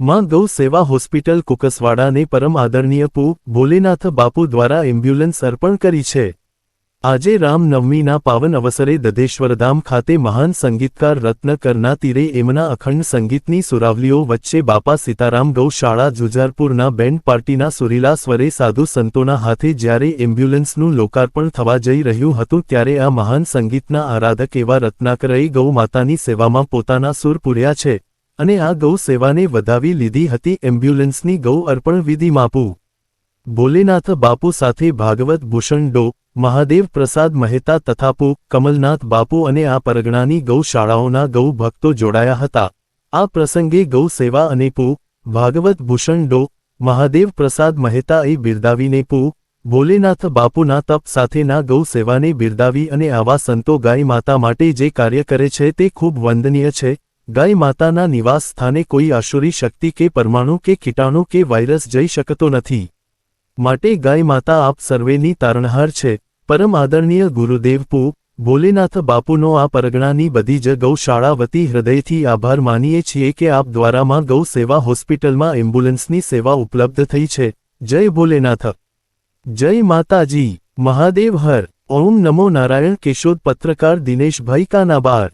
માં ગૌ સેવા હોસ્પિટલ કુકસવાડાને પરમ આદરણીય પુ. ભોલેનાથ બાપુ દ્વારા એમ્બ્યુલન્સ અર્પણ કરી છે. આજે રામનવમીના પાવન અવસરે દધેશ્વરધામ ખાતે મહાન સંગીતકાર રત્ન કરના તીરે એમના અખંડ સંગીતની સુરાવલીઓ વચ્ચે બાપા સીતારામ ગૌશાળા જુજારપુરના બેન્ડ પાર્ટીના સુરીલા સ્વરે સાધુ સંતોના હાથે જ્યારે એમ્બ્યુલન્સનું લોકાર્પણ થવા જઈ રહ્યું હતું ત્યારે આ મહાન સંગીતના આરાધક એવા રત્નાકરએ ગૌ માતાની સેવામાં પોતાના સુર પૂર્યા છે. અને આ ગૌ સેવાને વધાવી લીધી હતી એમ્બ્યુલન્સની ગૌ અર્પણ વિધિ માપુ. ભોલેનાથ બાપુ સાથે ભાગવત ભૂષણ ડો, મહાદેવ પ્રસાદ મહેતા તથાપુ કમલનાથ બાપુ અને આ પરગણાની ગૌશાળાઓના ગૌ ભક્તો જોડાયા હતા. આ પ્રસંગે ગૌ સેવા અને પુ, ભાગવત ભૂષણ ડો, મહાદેવ પ્રસાદ મહેતાએ બિરદાવીને પુ, ભોલેનાથ બાપુના તપ સાથેના ગૌ સેવાને બિરદાવી અને આવા સંતો ગાય માતા માટે જે કાર્ય કરે છે તે ખૂબ વંદનીય છે. ગાય માતાના નિવાસ સ્થાને કોઈ આશુરી શક્તિ કે પરમાણુ કે કીટાણુ કે વાયરસ જઈ શકતો નથી. માટે ગાય માતા આપ સર્વેની તારણહાર છે. પરમ આદરણીય ગુરુદેવ પુ. ભોલેનાથ બાપુનો આ પરગણાની બધી જ ગૌશાળા વતી હૃદયથી આભાર માનીએ છીએ કે આપ દ્વારામાં ગૌ સેવા હોસ્પિટલમાં એમ્બ્યુલન્સની સેવા ઉપલબ્ધ થઈ છે. જય ભોલેનાથ. જય માતાજી. મહાદેવ હર. ઓમ નમો નારાયણ કેશોદ પત્રકાર દિનેશભાઈ કાનાબાર.